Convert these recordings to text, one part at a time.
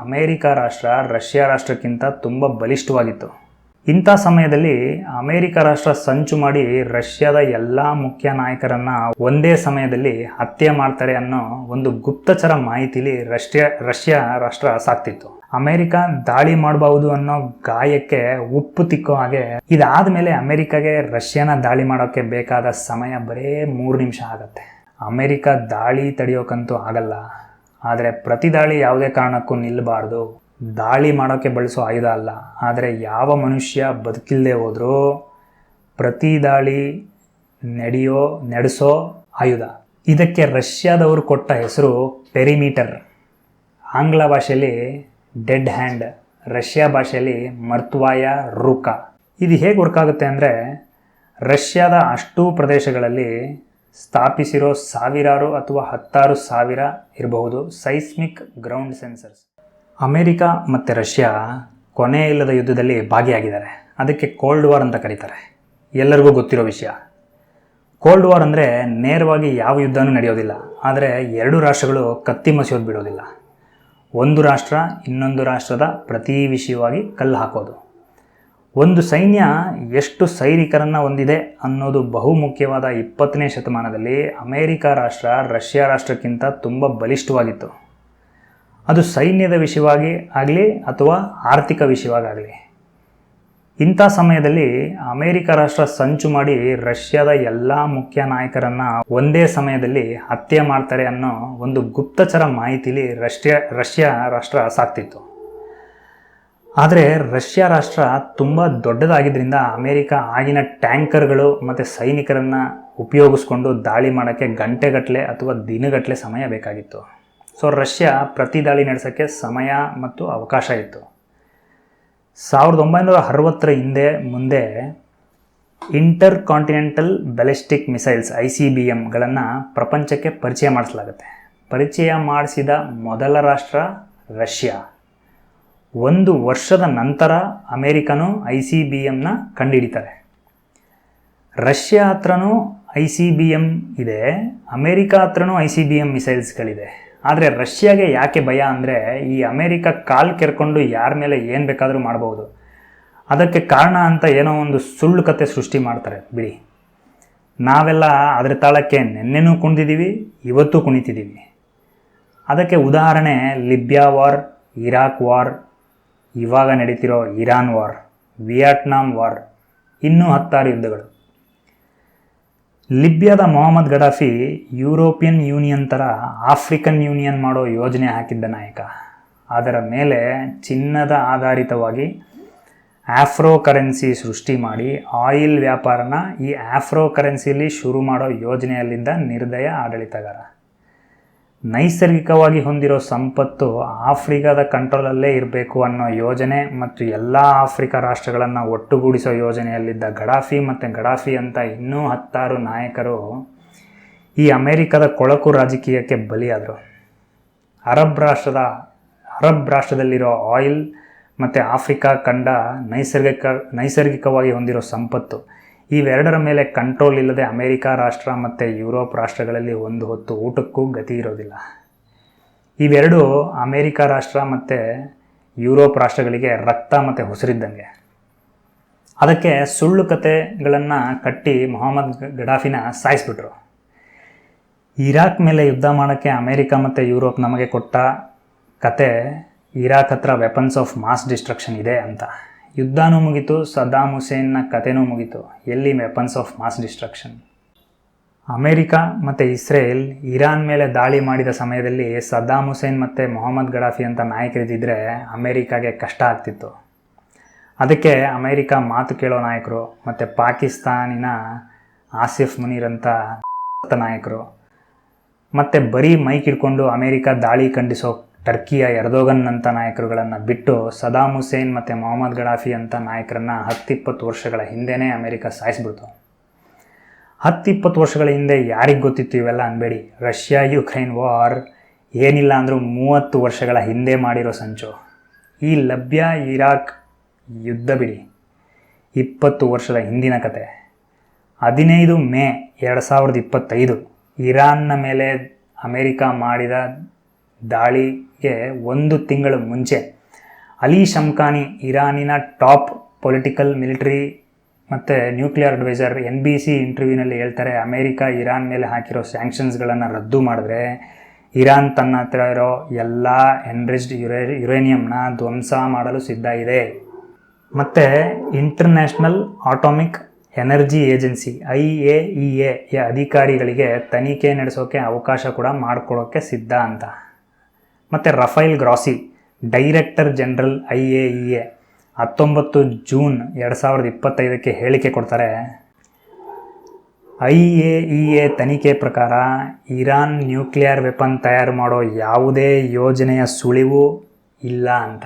America ರಾಷ್ಟ್ರ, Russia ರಾಷ್ಟ್ರಕ್ಕಿಂತ ತುಂಬ ಬಲಿಷ್ಠವಾಗಿತ್ತು. ಇಂಥ ಸಮಯದಲ್ಲಿ ಅಮೇರಿಕ ರಾಷ್ಟ್ರ ಸಂಚು ಮಾಡಿ ರಷ್ಯಾದ ಎಲ್ಲ ಮುಖ್ಯ ನಾಯಕರನ್ನ ಒಂದೇ ಸಮಯದಲ್ಲಿ ಹತ್ಯೆ ಮಾಡ್ತಾರೆ ಅನ್ನೋ ಒಂದು ಗುಪ್ತಚರ ಮಾಹಿತಿಲಿ ರಷ್ಯಾ ರಷ್ಯಾ ರಾಷ್ಟ್ರ ಸಾಕ್ತಿತ್ತು. ಅಮೇರಿಕ ದಾಳಿ ಮಾಡಬಹುದು ಅನ್ನೋ ಗಾಯಕ್ಕೆ ಉಪ್ಪು ತಿಕ್ಕೋ ಹಾಗೆ ಇದಾದ ಮೇಲೆ ಅಮೇರಿಕಾಗೆ ರಷ್ಯಾನ ದಾಳಿ ಮಾಡೋಕ್ಕೆ ಬೇಕಾದ ಸಮಯ ಬರೇ ಮೂರು ನಿಮಿಷ ಆಗತ್ತೆ. ಅಮೇರಿಕ ದಾಳಿ ತಡೆಯೋಕ್ಕಂತೂ ಆಗಲ್ಲ. ಆದರೆ ಪ್ರತಿ ದಾಳಿ ಯಾವುದೇ ಕಾರಣಕ್ಕೂ ನಿಲ್ಲಬಾರ್ದು. ದಾಳಿ ಮಾಡೋಕ್ಕೆ ಬಳಸೋ ಆಯುಧ ಅಲ್ಲ. ಆದರೆ ಯಾವ ಮನುಷ್ಯ ಬದುಕಿಲ್ಲದೆ ಹೋದರೂ ಪ್ರತಿ ದಾಳಿ ನಡೆಯೋ, ನಡೆಸೋ ಆಯುಧ. ಇದಕ್ಕೆ ರಷ್ಯಾದವರು ಕೊಟ್ಟ ಹೆಸರು ಪೆರಿಮೀಟರ್. ಆಂಗ್ಲ ಭಾಷೆಯಲ್ಲಿ ಡೆಡ್ ಹ್ಯಾಂಡ್, ರಷ್ಯಾ ಭಾಷೆಯಲ್ಲಿ ಮರ್ತ್ವಾಯ ರೂಕ. ಇದು ಹೇಗೆ ವರ್ಕ್ ಆಗುತ್ತೆ ಅಂದರೆ ರಷ್ಯಾದ ಅಷ್ಟೂ ಪ್ರದೇಶಗಳಲ್ಲಿ ಸ್ಥಾಪಿಸಿರೋ ಸಾವಿರಾರು ಅಥವಾ ಹತ್ತಾರು ಸಾವಿರ ಇರಬಹುದು ಸೈಸ್ಮಿಕ್ ಗ್ರೌಂಡ್ ಸೆನ್ಸರ್ಸ್. ಅಮೇರಿಕಾ ಮತ್ತು ರಷ್ಯಾ ಕೊನೆ ಇಲ್ಲದ ಯುದ್ಧದಲ್ಲಿ ಭಾಗಿಯಾಗಿದ್ದಾರೆ. ಅದಕ್ಕೆ ಕೋಲ್ಡ್ ವಾರ್ ಅಂತ ಕರೀತಾರೆ. ಎಲ್ಲರಿಗೂ ಗೊತ್ತಿರೋ ವಿಷಯ. ಕೋಲ್ಡ್ ವಾರ್ ಅಂದರೆ ನೇರವಾಗಿ ಯಾವ ಯುದ್ಧನೂ ನಡೆಯೋದಿಲ್ಲ. ಆದರೆ ಎರಡು ರಾಷ್ಟ್ರಗಳು ಕತ್ತಿ ಮಸಿಯೋದು ಬಿಡೋದಿಲ್ಲ. ಒಂದು ರಾಷ್ಟ್ರ ಇನ್ನೊಂದು ರಾಷ್ಟ್ರದ ಪ್ರತಿ ವಿಷಯವಾಗಿ ಕಲ್ಲು ಹಾಕೋದು. ಒಂದು ಸೈನ್ಯ ಎಷ್ಟು ಸೈನಿಕರನ್ನು ಹೊಂದಿದೆ ಅನ್ನೋದು ಬಹುಮುಖ್ಯವಾದ ಇಪ್ಪತ್ತನೇ ಶತಮಾನದಲ್ಲಿ ಅಮೇರಿಕ ರಾಷ್ಟ್ರ ರಷ್ಯಾ ರಾಷ್ಟ್ರಕ್ಕಿಂತ ತುಂಬ ಬಲಿಷ್ಠವಾಗಿತ್ತು. ಅದು ಸೈನ್ಯದ ವಿಷಯವಾಗಿ ಆಗಲಿ ಅಥವಾ ಆರ್ಥಿಕ ವಿಷಯವಾಗಲಿ ಇಂಥ ಸಮಯದಲ್ಲಿ ಅಮೇರಿಕ ರಾಷ್ಟ್ರ ಸಂಚು ಮಾಡಿ ರಷ್ಯಾದ ಎಲ್ಲ ಮುಖ್ಯ ನಾಯಕರನ್ನು ಒಂದೇ ಸಮಯದಲ್ಲಿ ಹತ್ಯೆ ಮಾಡ್ತಾರೆ ಅನ್ನೋ ಒಂದು ಗುಪ್ತಚರ ಮಾಹಿತಿಲಿ ರಷ್ಯಾ ರಷ್ಯಾ ರಾಷ್ಟ್ರ ಸಾಕ್ತಿತ್ತು. ಆದರೆ ರಷ್ಯಾ ರಾಷ್ಟ್ರ ತುಂಬ ದೊಡ್ಡದಾಗಿದ್ದರಿಂದ ಅಮೇರಿಕ ಆಗಿನ ಟ್ಯಾಂಕರ್ಗಳು ಮತ್ತು ಸೈನಿಕರನ್ನು ಉಪಯೋಗಿಸ್ಕೊಂಡು ದಾಳಿ ಮಾಡೋಕ್ಕೆ ಗಂಟೆಗಟ್ಟಲೆ ಅಥವಾ ದಿನಗಟ್ಟಲೆ ಸಮಯ ಬೇಕಾಗಿತ್ತು. ಸೊ ರಷ್ಯಾ ಪ್ರತಿ ದಾಳಿ ನಡೆಸೋಕ್ಕೆ ಸಮಯ ಮತ್ತು ಅವಕಾಶ ಇತ್ತು. ಸಾವಿರದ ಒಂಬೈನೂರ ಅರವತ್ತರ ಹಿಂದೆ ಮುಂದೆ intercontinental ballistic missiles I C B ಎಮ್ಗಳನ್ನು ಪ್ರಪಂಚಕ್ಕೆ ಪರಿಚಯ ಮಾಡಿಸಲಾಗುತ್ತೆ. ಪರಿಚಯ ಮಾಡಿಸಿದ ಮೊದಲ ರಾಷ್ಟ್ರ ರಷ್ಯಾ. ಒಂದು ವರ್ಷದ ನಂತರ ಅಮೇರಿಕನು ಐ ಸಿ ಬಿ ಎಮ್ನ ಕಂಡುಹಿಡಿತಾರೆ ರಷ್ಯಾ ಹತ್ರನೂ ಐ ಸಿ ಬಿ ಎಂ ಇದೆ ಅಮೇರಿಕಾ ಹತ್ರನೂ ಐ ಸಿ ಬಿ ಎಂ ಮಿಸೈಲ್ಸ್ಗಳಿದೆ. ಆದರೆ ರಷ್ಯಾಗೆ ಯಾಕೆ ಭಯ ಅಂದರೆ ಈ ಅಮೇರಿಕ ಕಾಲು ಕೆರ್ಕೊಂಡು ಯಾರ ಮೇಲೆ ಏನು ಬೇಕಾದರೂ ಮಾಡ್ಬೋದು. ಅದಕ್ಕೆ ಕಾರಣ ಅಂತ ಏನೋ ಒಂದು ಸುಳ್ಳು ಕತೆ ಸೃಷ್ಟಿ ಮಾಡ್ತಾರೆ, ಬಿಡಿ. ನಾವೆಲ್ಲ ಅದರ ತಾಳಕ್ಕೆ ನಿನ್ನೆನೂ ಕುಣಿದಿದ್ದೀವಿ ಇವತ್ತು ಕುಣಿತಿದ್ದೀವಿ ಅದಕ್ಕೆ ಉದಾಹರಣೆ ಲಿಬ್ಯಾ ವಾರ್, ಇರಾಕ್ ವಾರ್ ಇವಾಗ ನಡೀತಿರೋ ಇರಾನ್ ವಾರ್, ವಿಯಟ್ನಾಂ ವಾರ್, ಇನ್ನೂ ಹತ್ತಾರು ಯುದ್ಧಗಳು. ಲಿಬ್ಯಾದ ಮೊಹಮ್ಮದ್ ಗಡಾಫಿ ಯುರೋಪಿಯನ್ ಯೂನಿಯನ್ ಥರ ಆಫ್ರಿಕನ್ ಯೂನಿಯನ್ ಮಾಡೋ ಯೋಜನೆ ಹಾಕಿದ್ದ ನಾಯಕ. ಅದರ ಮೇಲೆ ಚಿನ್ನದ ಆಧಾರಿತವಾಗಿ ಆಫ್ರೋ ಕರೆನ್ಸಿ ಸೃಷ್ಟಿ ಮಾಡಿ ಆಯಿಲ್ ವ್ಯಾಪಾರನ ಈ ಆಫ್ರೋ ಕರೆನ್ಸಿಯಲ್ಲಿ ಶುರು ಮಾಡೋ ಯೋಜನೆಯಲ್ಲಿದ್ದ ನಿರ್ದಯ ಆಡಳಿತಗಾರ. ನೈಸರ್ಗಿಕವಾಗಿ ಹೊಂದಿರೋ ಸಂಪತ್ತು ಆಫ್ರಿಕಾದ ಕಂಟ್ರೋಲಲ್ಲೇ ಇರಬೇಕು ಅನ್ನೋ ಯೋಜನೆ ಮತ್ತು ಎಲ್ಲ ಆಫ್ರಿಕಾ ರಾಷ್ಟ್ರಗಳನ್ನು ಒಟ್ಟುಗೂಡಿಸೋ ಯೋಜನೆಯಲ್ಲಿದ್ದ ಗಡಾಫಿ ಮತ್ತು ಗಡಾಫಿ ಅಂತ ಇನ್ನೂ ಹತ್ತಾರು ನಾಯಕರು ಈ ಅಮೇರಿಕದ ಕೊಳಕು ರಾಜಕೀಯಕ್ಕೆ ಬಲಿಯಾದರು. ಅರಬ್ ರಾಷ್ಟ್ರದ, ಅರಬ್ ರಾಷ್ಟ್ರದಲ್ಲಿರೋ ಆಯಿಲ್ ಮತ್ತು ಆಫ್ರಿಕಾ ಖಂಡ ನೈಸರ್ಗಿಕ, ನೈಸರ್ಗಿಕವಾಗಿ ಹೊಂದಿರೋ ಸಂಪತ್ತು. ಇವೆರಡರ ಮೇಲೆ ಕಂಟ್ರೋಲ್ ಇಲ್ಲದೆ ಅಮೇರಿಕ ರಾಷ್ಟ್ರ ಮತ್ತು ಯುರೋಪ್ ರಾಷ್ಟ್ರಗಳಲ್ಲಿ ಒಂದು ಹೊತ್ತು ಊಟಕ್ಕೂ ಗತಿ ಇರೋದಿಲ್ಲ. ಇವೆರಡು ಅಮೇರಿಕ ರಾಷ್ಟ್ರ ಮತ್ತು ಯುರೋಪ್ ರಾಷ್ಟ್ರಗಳಿಗೆ ರಕ್ತ ಮತ್ತು ಹೊಸರಿದ್ದಂಗೆ ಅದಕ್ಕೆ ಸುಳ್ಳು ಕತೆಗಳನ್ನು ಕಟ್ಟಿ ಮೊಹಮ್ಮದ್ ಗಡಾಫಿನ ಸಾಯಿಸ್ಬಿಟ್ರು. ಇರಾಕ್ ಮೇಲೆ ಯುದ್ಧ ಮಾಡೋಕ್ಕೆ ಅಮೇರಿಕ ಮತ್ತು ಯುರೋಪ್ ನಮಗೆ ಕೊಟ್ಟ ಕತೆ, ಇರಾಕ್ ಹತ್ರ ವೆಪನ್ಸ್ ಆಫ್ ಮಾಸ್ ಡಿಸ್ಟ್ರಕ್ಷನ್ ಇದೆ ಅಂತ. ಯುದ್ಧನೂ ಮುಗೀತು, ಸದ್ದಾಮ್ ಹುಸೇನ್ನ ಕತೆನೂ ಮುಗೀತು. ಎಲ್ಲಿ weapons of mass destruction? America ಮತ್ತು ಇಸ್ರೇಲ್ ಇರಾನ್ ಮೇಲೆ ದಾಳಿ ಮಾಡಿದ ಸಮಯದಲ್ಲಿ ಸದ್ದಾಮ್ ಹುಸೇನ್ ಮತ್ತು ಮೊಹಮ್ಮದ್ ಗಡಾಫಿ ಅಂತ ನಾಯಕರಿದ್ದಿದ್ರೆ ಅಮೇರಿಕಾಗೆ ಕಷ್ಟ ಆಗ್ತಿತ್ತು. ಅದಕ್ಕೆ ಅಮೇರಿಕ ಮಾತು ಕೇಳೋ ನಾಯಕರು ಮತ್ತು ಪಾಕಿಸ್ತಾನಿನ ಆಸಿಫ್ ಮುನೀರ್ ಅಂತ ನಾಯಕರು ಮತ್ತು ಬರೀ ಮೈಕ್ ಹಿಡ್ಕೊಂಡು ಅಮೇರಿಕ ದಾಳಿ ಖಂಡಿಸೋ ಟರ್ಕಿಯ ಎರ್ದೋಗನ್ ಅಂತ ನಾಯಕರುಗಳನ್ನು ಬಿಟ್ಟು ಸದಾಮ್ ಹುಸೇನ್ ಮತ್ತು ಮೊಹಮ್ಮದ್ ಗಡಾಫಿ ಅಂತ ನಾಯಕರನ್ನು ಹತ್ತಿಪ್ಪತ್ತು ವರ್ಷಗಳ ಹಿಂದೆಯೇ ಅಮೇರಿಕ ಸಾಯಿಸ್ಬಿಡ್ತು. ಹತ್ತಿಪ್ಪತ್ತು ವರ್ಷಗಳ ಹಿಂದೆ ಯಾರಿಗೆ ಗೊತ್ತಿತ್ತು ಇವೆಲ್ಲ ಅನ್ಬೇಡಿ. ರಷ್ಯಾ, ಯುಕ್ರೈನ್ ವಾರ್ ಏನಿಲ್ಲ ಅಂದರೂ ಮೂವತ್ತು ವರ್ಷಗಳ ಹಿಂದೆ ಮಾಡಿರೋ ಸಂಚು. ಈ ಲಭ್ಯ ಇರಾಕ್ ಯುದ್ಧ ಬಿಡಿ. ಇಪ್ಪತ್ತು ವರ್ಷದ ಹಿಂದಿನ ಕತೆ. ಹದಿನೈದು ಮೇ ಎರಡು ಸಾವಿರದ ಇಪ್ಪತ್ತೈದು ಇರಾನ್ನ ಮೇಲೆ ಅಮೇರಿಕಾ ಮಾಡಿದ ದಾಳಿ ಗೆ ಒಂದು ತಿಂಗಳು ಮುಂಚೆ ಅಲಿ ಶಮ್ಖಾನಿ ಇರಾನಿನ ಟಾಪ್ ಪೊಲಿಟಿಕಲ್ ಮಿಲಿಟರಿ ಮತ್ತು nuclear adviser N B C ಇಂಟರ್ವ್ಯೂನಲ್ಲಿ ಹೇಳ್ತಾರೆ, ಅಮೇರಿಕ ಇರಾನ್ ಮೇಲೆ ಹಾಕಿರೋ ಸ್ಯಾಂಕ್ಷನ್ಸ್ಗಳನ್ನು ರದ್ದು ಮಾಡಿದ್ರೆ ಇರಾನ್ ತನ್ನ ಹತ್ರ ಇರೋ ಎಲ್ಲ ಎನ್ರಿಚ್ಡ್ ಯುರೇ, ಯುರೇನಿಯಂನ ಧ್ವಂಸ ಮಾಡಲು ಸಿದ್ಧ ಇದೆ. ಮತ್ತು International Atomic Energy Agency I A E A ಅಧಿಕಾರಿಗಳಿಗೆ ತನಿಖೆ ನಡೆಸೋಕ್ಕೆ ಅವಕಾಶ ಕೂಡ ಮಾಡಿಕೊಡೋಕ್ಕೆ ಸಿದ್ಧ ಅಂತ. ಮತ್ತು Rafael Grossi, director general I A E A, ಹತ್ತೊಂಬತ್ತು ಜೂನ್ ಎರಡು ಸಾವಿರದ ಇಪ್ಪತ್ತೈದಕ್ಕೆ ಹೇಳಿಕೆ ಕೊಡ್ತಾರೆ. ಐ ಎ ಇ ಎ ತನಿಖೆ ಪ್ರಕಾರ ಇರಾನ್ ನ್ಯೂಕ್ಲಿಯರ್ ವೆಪನ್ ತಯಾರು ಮಾಡೋ ಯಾವುದೇ ಯೋಜನೆಯ ಸುಳಿವು ಇಲ್ಲ ಅಂತ.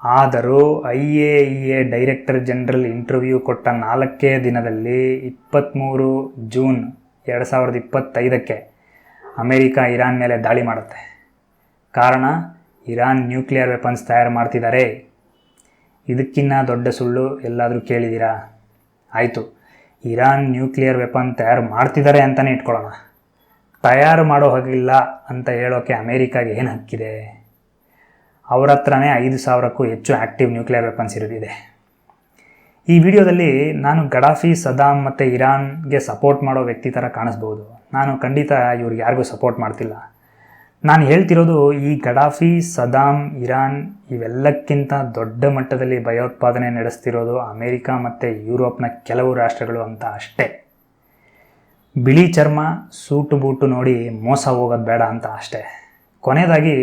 ಆದರೂ I A E A director general interview ಕೊಟ್ಟ ನಾಲ್ಕೇ ದಿನದಲ್ಲಿ ಇಪ್ಪತ್ತ್ಮೂರು ಜೂನ್ ಎರಡು ಸಾವಿರದ ಇಪ್ಪತ್ತೈದಕ್ಕೆ ಅಮೇರಿಕಾ ಇರಾನ್ ಮೇಲೆ ದಾಳಿ ಮಾಡುತ್ತೆ. ಕಾರಣ, ಇರಾನ್ ನ್ಯೂಕ್ಲಿಯರ್ ವೆಪನ್ಸ್ ತಯಾರು ಮಾಡ್ತಿದ್ದಾರೆ. ಇದಕ್ಕಿನ್ನ ದೊಡ್ಡ ಸುಳ್ಳು ಎಲ್ಲಾದರೂ ಕೇಳಿದ್ದೀರಾ ಆಯಿತು. ಇರಾನ್ ನ್ಯೂಕ್ಲಿಯರ್ ವೆಪನ್ ತಯಾರು ಮಾಡ್ತಿದ್ದಾರೆ ಅಂತಲೇ ಇಟ್ಕೊಳ್ಳೋಣ. ತಯಾರು ಮಾಡೋ ಹಾಗಿಲ್ಲ ಅಂತ ಹೇಳೋಕ್ಕೆ ಅಮೇರಿಕಾಗೆ ಏನು ಹಕ್ಕಿದೆ? ಅವ್ರ ಹತ್ರನೇ ಐದು ಸಾವಿರಕ್ಕೂ ಹೆಚ್ಚು ಆ್ಯಕ್ಟಿವ್ ನ್ಯೂಕ್ಲಿಯರ್ ವೆಪನ್ಸ್ ಇರೋದಿದೆ ಈ ವಿಡಿಯೋದಲ್ಲಿ ನಾನು ಗಡಾಫಿ, ಸದಾಮ್ ಮತ್ತು ಇರಾನ್ಗೆ ಸಪೋರ್ಟ್ ಮಾಡೋ ವ್ಯಕ್ತಿ ಥರ ಕಾಣಿಸ್ಬೋದು. ನಾನು ಖಂಡಿತ ಇವ್ರಿಗೆ ಯಾರಿಗೂ ಸಪೋರ್ಟ್ ಮಾಡ್ತಿಲ್ಲ. ನಾನು ಹೇಳ್ತಿರೋದು ಈ ಗಡಾಫಿ, ಸದಾಮ್, ಇರಾನ್ ಇವೆಲ್ಲಕ್ಕಿಂತ ದೊಡ್ಡ ಮಟ್ಟದಲ್ಲಿ ಭಯೋತ್ಪಾದನೆ ನಡೆಸ್ತಿರೋದು ಅಮೇರಿಕ ಮತ್ತು ಯುರೋಪ್ನ ಕೆಲವು ರಾಷ್ಟ್ರಗಳು ಅಂತ ಅಷ್ಟೇ. ಬಿಳಿ ಚರ್ಮ, ಸೂಟು ಬೂಟು ನೋಡಿ ಮೋಸ ಹೋಗೋದು ಬೇಡ ಅಂತ ಅಷ್ಟೇ. ಕೊನೆಯದಾಗಿ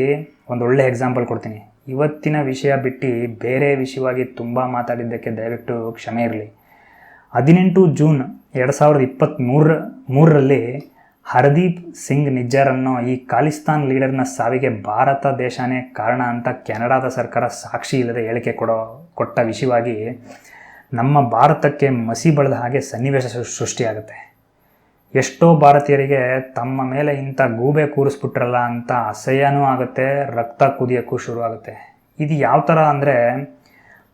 ಒಂದು ಒಳ್ಳೆ ಎಕ್ಸಾಂಪಲ್ ಕೊಡ್ತೀನಿ. ಇವತ್ತಿನ ವಿಷಯ ಬಿಟ್ಟು ಬೇರೆ ವಿಷಯವಾಗಿ ತುಂಬ ಮಾತಾಡಿದ್ದಕ್ಕೆ ದಯವಿಟ್ಟು ಕ್ಷಮೆ ಇರಲಿ. ಹದಿನೆಂಟು ಜೂನ್ ಎರಡು ಸಾವಿರದ ಇಪ್ಪತ್ತ್ಮೂರ ಮೂರರಲ್ಲಿ ಹರ್ದೀಪ್ ಸಿಂಗ್ ನಿಜ್ಜರ್ ಅನ್ನೋ ಈ ಖಾಲಿಸ್ತಾನ್ ಲೀಡರ್ನ ಸಾವಿಗೆ ಭಾರತ ದೇಶನೇ ಕಾರಣ ಅಂತ ಕೆನಡಾದ ಸರ್ಕಾರ ಸಾಕ್ಷಿ ಇಲ್ಲದೆ ಹೇಳಿಕೆ ಕೊಡೋ, ಕೊಟ್ಟ ವಿಷಯವಾಗಿ ನಮ್ಮ ಭಾರತಕ್ಕೆ ಮಸಿ ಬಳಿದ ಹಾಗೆ ಸನ್ನಿವೇಶ ಸೃಷ್ಟಿಯಾಗುತ್ತೆ. ಎಷ್ಟೋ ಭಾರತೀಯರಿಗೆ ತಮ್ಮ ಮೇಲೆ ಇಂಥ ಗೂಬೆ ಕೂರಿಸ್ಬಿಟ್ರಲ್ಲ ಅಂತ ಅಸಹ್ಯನೂ ಆಗುತ್ತೆ, ರಕ್ತ ಕುದಿಯೋಕ್ಕೂ ಶುರು ಆಗುತ್ತೆ. ಇದು ಯಾವ ಥರ ಅಂದರೆ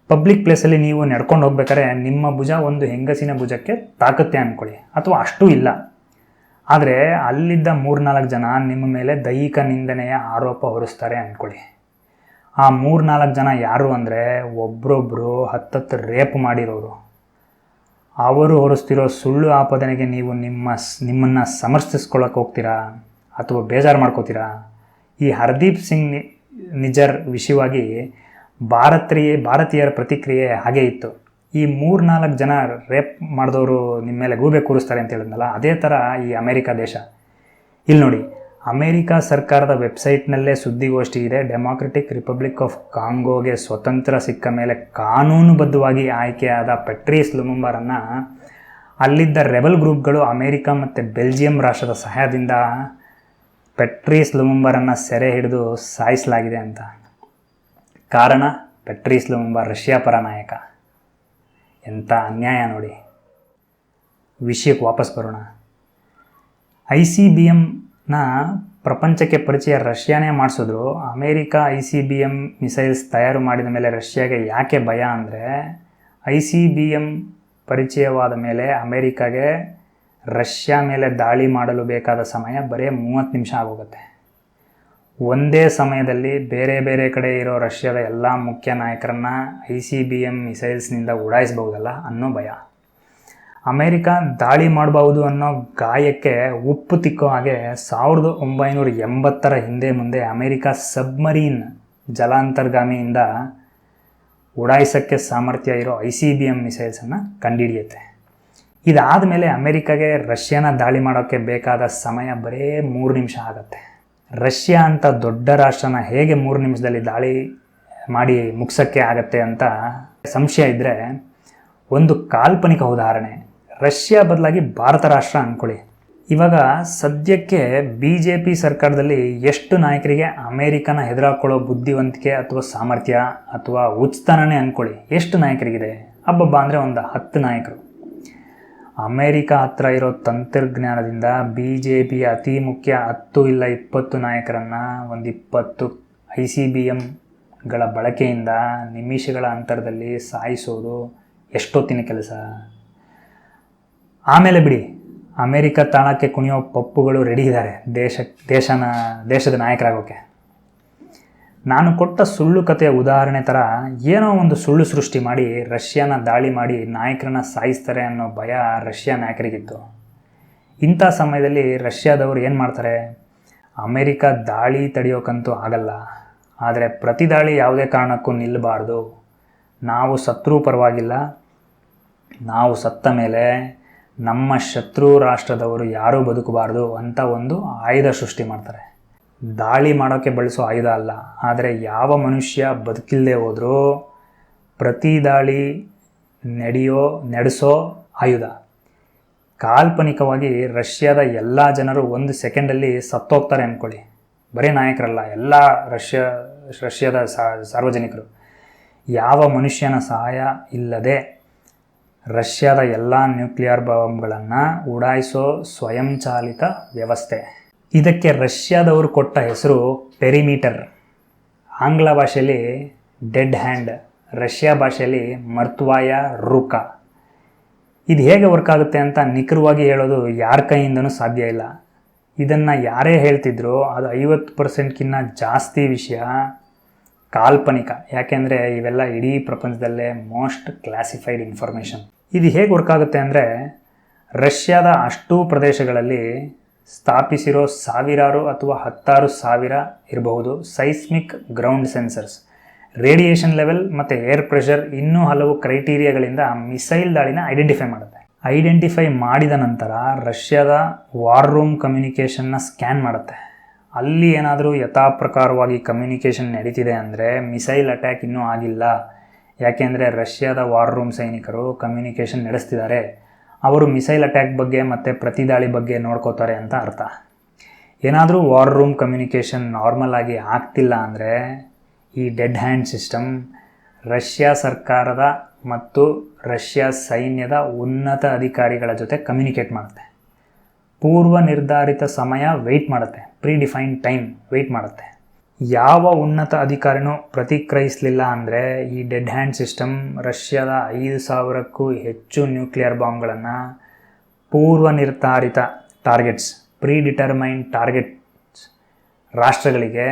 ಪಬ್ಲಿಕ್ ಪ್ಲೇಸಲ್ಲಿ ನೀವು ನಡ್ಕೊಂಡು ಹೋಗ್ಬೇಕಾದ್ರೆ ನಿಮ್ಮ ಭುಜ ಒಂದು ಹೆಂಗಸಿನ ಭುಜಕ್ಕೆ ತಾಕತ್ತೆ ಅಂದ್ಕೊಳ್ಳಿ. ಅಥವಾ ಅಷ್ಟೂ ಇಲ್ಲ. ಆದರೆ ಅಲ್ಲಿದ್ದ ಮೂರ್ನಾಲ್ಕು ಜನ ನಿಮ್ಮ ಮೇಲೆ ದೈಹಿಕ ನಿಂದನೆಯ ಆರೋಪ ಹೊರಿಸ್ತಾರೆ ಅಂದ್ಕೊಳ್ಳಿ ಆ ಮೂರ್ನಾಲ್ಕು ಜನ ಯಾರು ಅಂದರೆ ಒಬ್ರೊಬ್ಬರು ಹತ್ತತ್ತು ರೇಪ್ ಮಾಡಿರೋರು. ಅವರು ಹೊರಿಸ್ತಿರೋ ಸುಳ್ಳು ಆಪಾದನೆಗೆ ನೀವು ನಿಮ್ಮ ನಿಮ್ಮನ್ನು ಸಮರ್ಥಿಸ್ಕೊಳ್ಳೋಕೆ ಹೋಗ್ತೀರಾ ಅಥವಾ ಬೇಜಾರು ಮಾಡ್ಕೋತೀರಾ? ಈ ಹರ್ದೀಪ್ ಸಿಂಗ್ ನಿಜರ್ ವಿಷಯವಾಗಿ ಭಾರತೀಯ ಭಾರತೀಯರ ಪ್ರತಿಕ್ರಿಯೆ ಹಾಗೇ ಇತ್ತು. ಈ ಮೂರ್ನಾಲ್ಕು ಜನ ರೇಪ್ ಮಾಡಿದವರು ನಿಮ್ಮ ಮೇಲೆ ಗೂಬೆ ಕೂರಿಸ್ತಾರೆ ಅಂತ ಹೇಳಿದ್ನಲ್ಲ, ಅದೇ ಥರ ಈ ಅಮೇರಿಕಾ ದೇಶ. ಇಲ್ಲಿ ನೋಡಿ, ಅಮೇರಿಕ ಸರ್ಕಾರದ ವೆಬ್ಸೈಟ್ನಲ್ಲೇ ಸುದ್ದಿಗೋಷ್ಠಿ ಇದೆ. ಡೆಮಾಕ್ರೆಟಿಕ್ ರಿಪಬ್ಲಿಕ್ ಆಫ್ ಕಾಂಗೋಗೆ ಸ್ವತಂತ್ರ ಸಿಕ್ಕ ಮೇಲೆ ಕಾನೂನುಬದ್ಧವಾಗಿ ಆಯ್ಕೆಯಾದ ಪೆಟ್ರೀಸ್ ಲುಮುಂಬರನ್ನು, ಅಲ್ಲಿದ್ದ ರೆಬಲ್ ಗ್ರೂಪ್ಗಳು ಅಮೇರಿಕ ಮತ್ತು ಬೆಲ್ಜಿಯಂ ರಾಷ್ಟ್ರದ ಸಹಾಯದಿಂದ ಪೆಟ್ರೀಸ್ ಲುಮುಂಬರನ್ನು ಸೆರೆ ಹಿಡಿದು ಸಾಯಿಸಲಾಗಿದೆ ಅಂತ. ಕಾರಣ ಪೆಟ್ರೀಸ್ ಲುಮುಂಬ ರಷ್ಯಾ ಪರ ನಾಯಕ. ಎಂಥ ಅನ್ಯಾಯ ನೋಡಿ. ವಿಷಯಕ್ಕೆ ವಾಪಸ್ ಬರೋಣ. ಐ ಸಿ ಬಿ ಎಮ್ನ ಪ್ರಪಂಚಕ್ಕೆ ಪರಿಚಯ ರಷ್ಯಾನೇ ಮಾಡಿಸಿದ್ರು. America I C B M missiles ತಯಾರು ಮಾಡಿದ ಮೇಲೆ ರಷ್ಯಾಗೆ ಯಾಕೆ ಭಯ ಅಂದರೆ, ಐ ಸಿ ಬಿ ಎಂ ಪರಿಚಯವಾದ ಮೇಲೆ ಅಮೇರಿಕಾಗೆ ರಷ್ಯಾ ಮೇಲೆ ದಾಳಿ ಮಾಡಲು ಬೇಕಾದ ಸಮಯ ಬರೀ ಮೂವತ್ತು ನಿಮಿಷ ಆಗೋಗುತ್ತೆ. ಒಂದೇ ಸಮಯದಲ್ಲಿ ಬೇರೆ ಬೇರೆ ಕಡೆ ಇರೋ ರಷ್ಯಾದ ಎಲ್ಲ ಮುಖ್ಯ ನಾಯಕರನ್ನ ಐ ಸಿ ಬಿ ಎಂ ಮಿಸೈಲ್ಸ್ನಿಂದ ಉಡಾಯಿಸ್ಬಹುದಲ್ಲ ಅನ್ನೋ ಭಯ. ಅಮೇರಿಕ ದಾಳಿ ಮಾಡಬಹುದು ಅನ್ನೋ ಗಾಯಕ್ಕೆ ಉಪ್ಪು ತಿಕ್ಕೋ ಹಾಗೆ ಸಾವಿರದ ಒಂಬೈನೂರ ಎಂಬತ್ತರ ಹಿಂದೆ ಮುಂದೆ ಅಮೇರಿಕ ಸಬ್ಮರೀನ್ ಜಲಾಂತರ್ಗಾಮಿಯಿಂದ ಉಡಾಯಿಸೋಕ್ಕೆ ಸಾಮರ್ಥ್ಯ ಇರೋ ಐ ಸಿ ಬಿ ಎಂ ಮಿಸೈಲ್ಸನ್ನು ಕಂಡುಹಿಡಿಯುತ್ತೆ ಇದಾದ ಮೇಲೆ ಅಮೇರಿಕಾಗೆ ರಷ್ಯಾನ ದಾಳಿ ಮಾಡೋಕ್ಕೆ ಬೇಕಾದ ಸಮಯ ಬರೀ ಮೂರು ನಿಮಿಷ ಆಗುತ್ತೆ. ರಷ್ಯಾ ಅಂತ ದೊಡ್ಡ ರಾಷ್ಟ್ರನ ಹೇಗೆ ಮೂರು ನಿಮಿಷದಲ್ಲಿ ದಾಳಿ ಮಾಡಿ ಮುಗ್ಸೋಕ್ಕೆ ಆಗತ್ತೆ ಅಂತ ಸಂಶಯ ಇದ್ದರೆ ಒಂದು ಕಾಲ್ಪನಿಕ ಉದಾಹರಣೆ. ರಷ್ಯಾ ಬದಲಾಗಿ ಭಾರತ ರಾಷ್ಟ್ರ ಅಂದ್ಕೊಳ್ಳಿ ಇವಾಗ ಸದ್ಯಕ್ಕೆ ಬಿ ಜೆ ಪಿ ಸರ್ಕಾರದಲ್ಲಿ ಎಷ್ಟು ನಾಯಕರಿಗೆ ಅಮೇರಿಕನ ಹೆದರಾಕೊಳ್ಳೋ ಬುದ್ಧಿವಂತಿಕೆ ಅಥವಾ ಸಾಮರ್ಥ್ಯ ಅಥವಾ ಉಚಿತನೇ ಅಂದ್ಕೊಳ್ಳಿ ಎಷ್ಟು ನಾಯಕರಿಗಿದೆ? ಹಬ್ಬಬ್ಬ ಅಂದರೆ ಒಂದು ಹತ್ತು ನಾಯಕರು. ಅಮೇರಿಕ ಹತ್ರ ಇರೋ ತಂತ್ರಜ್ಞಾನದಿಂದ ಬಿ ಜೆ ಪಿಯ ಅತಿ ಮುಖ್ಯ ಹತ್ತು ಇಲ್ಲ ಇಪ್ಪತ್ತು ನಾಯಕರನ್ನು ಒಂದು ಇಪ್ಪತ್ತು ಐ ಸಿ ಬಿ ಎಂಗಳ ಬಳಕೆಯಿಂದ ನಿಮಿಷಗಳ ಅಂತರದಲ್ಲಿ ಸಾಯಿಸೋದು ಎಷ್ಟೊತ್ತಿನ ಕೆಲಸ? ಆಮೇಲೆ ಬಿಡಿ, ಅಮೇರಿಕ ತಾಣಕ್ಕೆ ಕುಣಿಯೋ ಪಪ್ಪುಗಳು ರೆಡಿ ಇದ್ದಾರೆ ದೇಶ, ದೇಶನ, ದೇಶದ ನಾಯಕರಾಗೋಕ್ಕೆ ನಾನು ಕೊಟ್ಟ ಸುಳ್ಳು ಕಥೆಯ ಉದಾಹರಣೆ ಥರ ಏನೋ ಒಂದು ಸುಳ್ಳು ಸೃಷ್ಟಿ ಮಾಡಿ ರಷ್ಯಾನ ದಾಳಿ ಮಾಡಿ ನಾಯಕರನ್ನ ಸಾಯಿಸ್ತಾರೆ ಅನ್ನೋ ಭಯ ರಷ್ಯಾ ನಾಯಕರಿಗಿತ್ತು. ಇಂಥ ಸಮಯದಲ್ಲಿ ರಷ್ಯಾದವರು ಏನು ಮಾಡ್ತಾರೆ? ಅಮೇರಿಕ ದಾಳಿ ತಡೆಯೋಕ್ಕಂತೂ ಆಗಲ್ಲ. ಆದರೆ ಪ್ರತಿ ದಾಳಿ ಯಾವುದೇ ಕಾರಣಕ್ಕೂ ನಿಲ್ಲಬಾರ್ದು ನಾವು ಸತ್ರೂ ಪರವಾಗಿಲ್ಲ. ನಾವು ಸತ್ತ ಮೇಲೆ ನಮ್ಮ ಶತ್ರು ರಾಷ್ಟ್ರದವರು ಯಾರೂ ಬದುಕಬಾರ್ದು ಅಂತ ಒಂದು ಆಯುಧ ಸೃಷ್ಟಿ ಮಾಡ್ತಾರೆ. ದಾಳಿ ಮಾಡೋಕ್ಕೆ ಬಳಸೋ ಆಯುಧ ಅಲ್ಲ. ಆದರೆ ಯಾವ ಮನುಷ್ಯ ಬದುಕಿಲ್ಲದೆ ಹೋದರೂ ಪ್ರತಿ ದಾಳಿ ನಡೆಯೋ, ನಡೆಸೋ ಆಯುಧ. ಕಾಲ್ಪನಿಕವಾಗಿ ರಷ್ಯಾದ ಎಲ್ಲ ಜನರು ಒಂದು ಸೆಕೆಂಡಲ್ಲಿ ಸತ್ತೋಗ್ತಾರೆ ಅಂದ್ಕೊಳ್ಳಿ ಬರೀ ನಾಯಕರಲ್ಲ, ಎಲ್ಲ ರಷ್ಯಾ, ರಷ್ಯಾದ ಸಾರ್ವಜನಿಕರು. ಯಾವ ಮನುಷ್ಯನ ಸಹಾಯ ಇಲ್ಲದೆ ರಷ್ಯಾದ ಎಲ್ಲ ನ್ಯೂಕ್ಲಿಯರ್ ಬಾಂಬ್ಗಳನ್ನು ಉಡಾಯಿಸೋ ಸ್ವಯಂಚಾಲಿತ ವ್ಯವಸ್ಥೆ. ಇದಕ್ಕೆ ರಷ್ಯಾದವರು ಕೊಟ್ಟ ಹೆಸರು ಪೆರಿಮೀಟರ್. ಆಂಗ್ಲ ಭಾಷೆಯಲ್ಲಿ ಡೆಡ್ ಹ್ಯಾಂಡ್, ರಷ್ಯಾ ಭಾಷೆಯಲ್ಲಿ ಮರ್ತ್ವಾಯ, ರೂಕ. ಇದು ಹೇಗೆ ವರ್ಕ್ ಆಗುತ್ತೆ ಅಂತ ನಿಖರವಾಗಿ ಹೇಳೋದು ಯಾರ ಕೈಯಿಂದನೂ ಸಾಧ್ಯ ಇಲ್ಲ. ಇದನ್ನು ಯಾರೇ ಹೇಳ್ತಿದ್ರು ಅದು ಐವತ್ತು ಪರ್ಸೆಂಟ್ಗಿನ್ನ ಜಾಸ್ತಿ ವಿಷಯ ಕಾಲ್ಪನಿಕ. ಯಾಕೆಂದರೆ ಇವೆಲ್ಲ ಇಡೀ ಪ್ರಪಂಚದಲ್ಲೇ ಮೋಸ್ಟ್ ಕ್ಲಾಸಿಫೈಡ್ ಇನ್ಫಾರ್ಮೇಷನ್. ಇದು ಹೇಗೆ ವರ್ಕ್ ಆಗುತ್ತೆ ಅಂದರೆ ರಷ್ಯಾದ ಅಷ್ಟೂ ಪ್ರದೇಶಗಳಲ್ಲಿ ಸ್ಥಾಪಿಸಿರೋ ಸಾವಿರಾರು ಅಥವಾ ಹತ್ತಾರು ಸಾವಿರ ಇರಬಹುದು. Seismic ground sensors. Radiation level ಮತ್ತು ಏರ್ ಪ್ರೆಷರ್ ಇನ್ನೂ ಹಲವು ಕ್ರೈಟೀರಿಯಾಗಳಿಂದ ಮಿಸೈಲ್ ದಾಳಿನ ಐಡೆಂಟಿಫೈ ಮಾಡುತ್ತೆ. ಐಡೆಂಟಿಫೈ ಮಾಡಿದ ನಂತರ ರಷ್ಯಾದ ವಾರ್ ರೂಮ್ ಕಮ್ಯುನಿಕೇಷನ್ನ ಸ್ಕ್ಯಾನ್ ಮಾಡುತ್ತೆ. ಅಲ್ಲಿ ಏನಾದರೂ ಯಥಾಪ್ರಕಾರವಾಗಿ ಕಮ್ಯುನಿಕೇಷನ್ ನಡೀತಿದೆ ಅಂದರೆ ಮಿಸೈಲ್ ಅಟ್ಯಾಕ್ ಇನ್ನೂ ಆಗಿಲ್ಲ. ಯಾಕೆಂದರೆ ರಷ್ಯಾದ ವಾರ್ ರೂಮ್ ಸೈನಿಕರು ಕಮ್ಯುನಿಕೇಷನ್ ನಡೆಸ್ತಿದ್ದಾರೆ. ಅವರು ಮಿಸೈಲ್ ಅಟ್ಯಾಕ್ ಬಗ್ಗೆ ಮತ್ತು ಪ್ರತಿದಾಳಿ ಬಗ್ಗೆ ನೋಡ್ಕೋತಾರೆ ಅಂತ ಅರ್ಥ. ಏನಾದರೂ ವಾರ್ ರೂಮ್ ಕಮ್ಯುನಿಕೇಷನ್ ನಾರ್ಮಲ್ ಆಗಿ ಆಗ್ತಿಲ್ಲ ಅಂದರೆ ಈ ಡೆಡ್ ಹ್ಯಾಂಡ್ ಸಿಸ್ಟಮ್ ರಷ್ಯಾ ಸರ್ಕಾರದ ಮತ್ತು ರಷ್ಯಾ ಸೈನ್ಯದ ಉನ್ನತ ಅಧಿಕಾರಿಗಳ ಜೊತೆ ಕಮ್ಯುನಿಕೇಟ್ ಮಾಡುತ್ತೆ. ಪೂರ್ವ ನಿರ್ಧಾರಿತ ಸಮಯ ವೆಯ್ಟ್ ಮಾಡುತ್ತೆ. ಪ್ರೀಡಿಫೈನ್ಡ್ ಟೈಮ್ ವೆಯ್ಟ್ ಮಾಡುತ್ತೆ. ಯಾವ ಉನ್ನತ ಅಧಿಕಾರಿನೂ ಪ್ರತಿಕ್ರಿಯಿಸಲಿಲ್ಲ ಅಂದರೆ ಈ ಡೆಡ್ ಹ್ಯಾಂಡ್ ಸಿಸ್ಟಮ್ ರಷ್ಯಾದ ಐದು ಸಾವಿರಕ್ಕೂ ಹೆಚ್ಚು ನ್ಯೂಕ್ಲಿಯರ್ ಬಾಂಬ್ಗಳನ್ನು ಪೂರ್ವ ನಿರ್ಧಾರಿತ ಟಾರ್ಗೆಟ್ಸ್ ಪ್ರೀ ಡಿಟರ್ಮೈನ್ ಟಾರ್ಗೆಟ್ಸ್ ರಾಷ್ಟ್ರಗಳಿಗೆ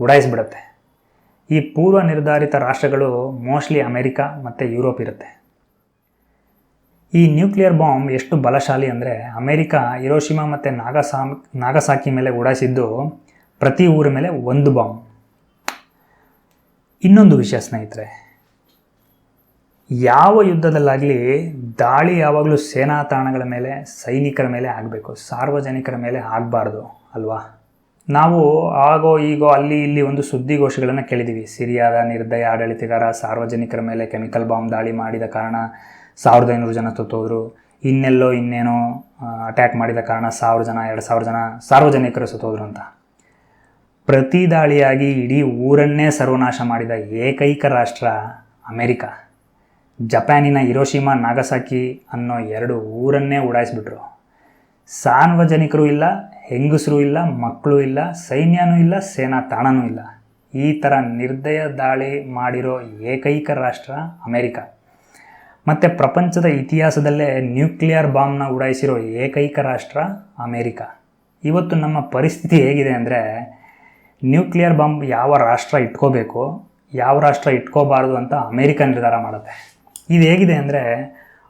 ಉಡಾಯಿಸ್ಬಿಡುತ್ತೆ. ಈ ಪೂರ್ವ ನಿರ್ಧಾರಿತ ರಾಷ್ಟ್ರಗಳು ಮೋಸ್ಟ್ಲಿ ಅಮೆರಿಕ ಮತ್ತು ಯುರೋಪ್ ಇರುತ್ತೆ. ಈ ನ್ಯೂಕ್ಲಿಯರ್ ಬಾಂಬ್ ಎಷ್ಟು ಬಲಶಾಲಿ ಅಂದರೆ ಅಮೆರಿಕ ಇರೋಶಿಮಾ ಮತ್ತು ನಾಗಸಾ ನಾಗಸಾಕಿ ಮೇಲೆ ಉಡಾಯಿಸಿದ್ದು ಪ್ರತಿ ಊರ ಮೇಲೆ ಒಂದು ಬಾಂಬ್ ಇನ್ನೊಂದು ವಿಷಯ ಸ್ನೇಹಿತರೆ, ಯಾವ ಯುದ್ಧದಲ್ಲಾಗಲಿ ದಾಳಿ ಯಾವಾಗಲೂ ಸೇನಾ ತಾಣಗಳ ಮೇಲೆ, ಸೈನಿಕರ ಮೇಲೆ ಆಗಬೇಕು, ಸಾರ್ವಜನಿಕರ ಮೇಲೆ ಆಗಬಾರ್ದು ಅಲ್ವಾ? ನಾವು ಆಗೋ, ಈಗೋ, ಅಲ್ಲಿ, ಇಲ್ಲಿ ಒಂದು ಸುದ್ದಿಗೋಷ್ಠಿಗಳನ್ನು ಕೇಳಿದ್ದೀವಿ ಸಿರಿಯಾದ, ನಿರ್ದಯ ಆಡಳಿತಗಾರ, ಸಾರ್ವಜನಿಕರ ಮೇಲೆ ಕೆಮಿಕಲ್ ಬಾಂಬ್ ದಾಳಿ ಮಾಡಿದ ಕಾರಣ ಸಾವಿರದ ಐನೂರು ಜನ ಸತ್ತೋದ್ರು. ಇನ್ನೆಲ್ಲೋ ಇನ್ನೇನೋ ಅಟ್ಯಾಕ್ ಮಾಡಿದ ಕಾರಣ ಸಾವಿರ ಜನ, ಎರಡು ಸಾವಿರ ಜನ ಸಾರ್ವಜನಿಕರು ಸತ್ತೋದ್ರು ಅಂತ. ಪ್ರತಿ ದಾಳಿಯಾಗಿ ಇಡೀ ಊರನ್ನೇ ಸರ್ವನಾಶ ಮಾಡಿದ ಏಕೈಕ ರಾಷ್ಟ್ರ ಅಮೆರಿಕ. ಜಪಾನಿನ ಹಿರೋಶಿಮಾ ನಾಗಸಾಕಿ ಅನ್ನೋ ಎರಡು ಊರನ್ನೇ ಉಡಾಯಿಸ್ಬಿಟ್ರು. ಸಾರ್ವಜನಿಕರು ಇಲ್ಲ, ಹೆಂಗಸರು ಇಲ್ಲ, ಮಕ್ಕಳು ಇಲ್ಲ, ಸೈನ್ಯನೂ ಇಲ್ಲ, ಸೇನಾ ತಾಣನೂ ಇಲ್ಲ. ಈ ಥರ ನಿರ್ದಯ ದಾಳಿ ಮಾಡಿರೋ ಏಕೈಕ ರಾಷ್ಟ್ರ ಅಮೆರಿಕ. ಮತ್ತು ಪ್ರಪಂಚದ ಇತಿಹಾಸದಲ್ಲೇ ನ್ಯೂಕ್ಲಿಯರ್ ಬಾಂಬ್ನ ಉಡಾಯಿಸಿರೋ ಏಕೈಕ ರಾಷ್ಟ್ರ ಅಮೇರಿಕ. ಇವತ್ತು ನಮ್ಮ ಪರಿಸ್ಥಿತಿ ಹೇಗಿದೆ ಅಂದರೆ ನ್ಯೂಕ್ಲಿಯರ್ ಬಾಂಬ್ ಯಾವ ರಾಷ್ಟ್ರ ಇಟ್ಕೋಬೇಕು, ಯಾವ ರಾಷ್ಟ್ರ ಇಟ್ಕೋಬಾರ್ದು ಅಂತ ಅಮೇರಿಕ ನಿರ್ಧಾರ ಮಾಡುತ್ತೆ. ಇದು ಹೇಗಿದೆ ಅಂದರೆ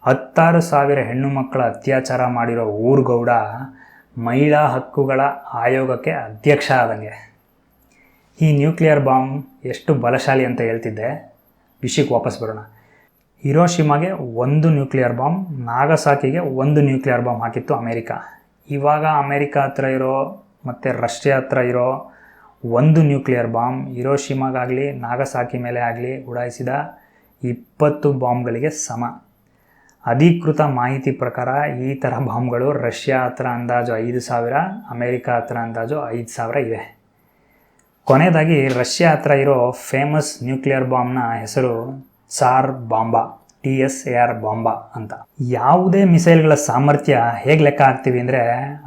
ಹತ್ತಾರು ಸಾವಿರ ಹೆಣ್ಣು ಮಕ್ಕಳ ಅತ್ಯಾಚಾರ ಮಾಡಿರೋ ಊರ್ಗೌಡ ಮಹಿಳಾ ಹಕ್ಕುಗಳ ಆಯೋಗಕ್ಕೆ ಅಧ್ಯಕ್ಷ ಆದಂಗೆ. ಈ ನ್ಯೂಕ್ಲಿಯರ್ ಬಾಂಬ್ ಎಷ್ಟು ಬಲಶಾಲಿ ಅಂತ ಹೇಳ್ತಿದ್ದೆ. ವಿಷಯಕ್ಕೆ ವಾಪಸ್ ಬರೋಣ. ಹಿರೋಶಿಮಾಗೆ ಒಂದು ನ್ಯೂಕ್ಲಿಯರ್ ಬಾಂಬ್, ನಾಗಸಾಕಿಗೆ ಒಂದು ನ್ಯೂಕ್ಲಿಯರ್ ಬಾಂಬ್ ಹಾಕಿತ್ತು ಅಮೇರಿಕ. ಇವಾಗ ಅಮೇರಿಕ ಹತ್ರ ಇರೋ ಮತ್ತು ರಷ್ಯಾ ಹತ್ರ ಇರೋ ಒಂದು ನ್ಯೂಕ್ಲಿಯರ್ ಬಾಂಬ್ ಹಿರೋಶಿಮಾಗಾಗಲಿ, ನಾಗಸಾಕಿ ಮೇಲೆ ಆಗಲಿ ಉಡಾಯಿಸಿದ ಇಪ್ಪತ್ತು ಬಾಂಬ್ಗಳಿಗೆ ಸಮ. ಅಧಿಕೃತ ಮಾಹಿತಿ ಪ್ರಕಾರ ಈ ಥರ ಬಾಂಬ್ಗಳು ರಷ್ಯಾ ಹತ್ರ ಅಂದಾಜು ಐದು ಸಾವಿರ, ಅಮೇರಿಕಾ ಹತ್ರ ಅಂದಾಜು ಐದು ಸಾವಿರ ಇವೆ. ಕೊನೆಯದಾಗಿ ರಷ್ಯಾ ಹತ್ರ ಇರೋ ಫೇಮಸ್ ನ್ಯೂಕ್ಲಿಯರ್ ಬಾಂಬ್ನ ಹೆಸರು Tsar Bomba, T S A R Bomba ಅಂತ. ಯಾವುದೇ ಮಿಸೈಲ್ಗಳ ಸಾಮರ್ಥ್ಯ ಹೇಗೆ ಲೆಕ್ಕ ಹಾಕ್ತೀವಿ ಅಂದರೆ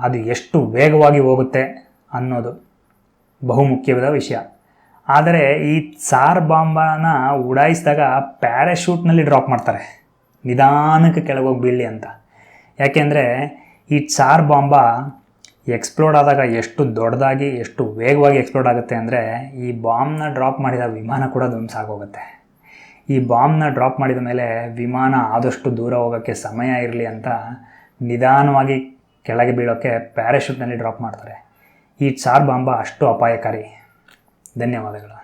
ಅದು ಎಷ್ಟು ವೇಗವಾಗಿ ಹೋಗುತ್ತೆ ಅನ್ನೋದು. ಬಹುಮುಖ್ಯವಾದ ವಿಷಯ. ಆದರೆ ಈ ಸಾರ್ ಬಾಂಬನ ಉಡಾಯಿಸಿದಾಗ ಪ್ಯಾರಾಶೂಟ್ನಲ್ಲಿ ಡ್ರಾಪ್ ಮಾಡ್ತಾರೆ. ನಿಧಾನಕ್ಕೆ ಕೆಳಗೋಗಿ ಬೀಳಿ ಅಂತ. ಯಾಕೆಂದರೆ ಈ ಸಾರ್ ಬಾಂಬ ಎಕ್ಸ್ಪ್ಲೋಡ್ ಆದಾಗ ಎಷ್ಟು ದೊಡ್ಡದಾಗಿ, ಎಷ್ಟು ವೇಗವಾಗಿ ಎಕ್ಸ್ಪ್ಲೋಡ್ ಆಗುತ್ತೆ ಅಂದರೆ ಈ ಬಾಂಬ್ನ ಡ್ರಾಪ್ ಮಾಡಿದ ವಿಮಾನ ಕೂಡ ಧ್ವಂಸ ಆಗೋಗುತ್ತೆ. ಈ ಬಾಂಬ್ನ ಡ್ರಾಪ್ ಮಾಡಿದ ಮೇಲೆ ವಿಮಾನ ಆದಷ್ಟು ದೂರ ಹೋಗೋಕ್ಕೆ ಸಮಯ ಇರಲಿ ಅಂತ ನಿಧಾನವಾಗಿ ಕೆಳಗೆ ಬೀಳೋಕ್ಕೆ ಪ್ಯಾರಾಶೂಟ್ನಲ್ಲಿ ಡ್ರಾಪ್ ಮಾಡ್ತಾರೆ. ಈ ಚಾರ್ ಬಾಂಬ ಅಷ್ಟು ಅಪಾಯಕಾರಿ. ಧನ್ಯವಾದಗಳು.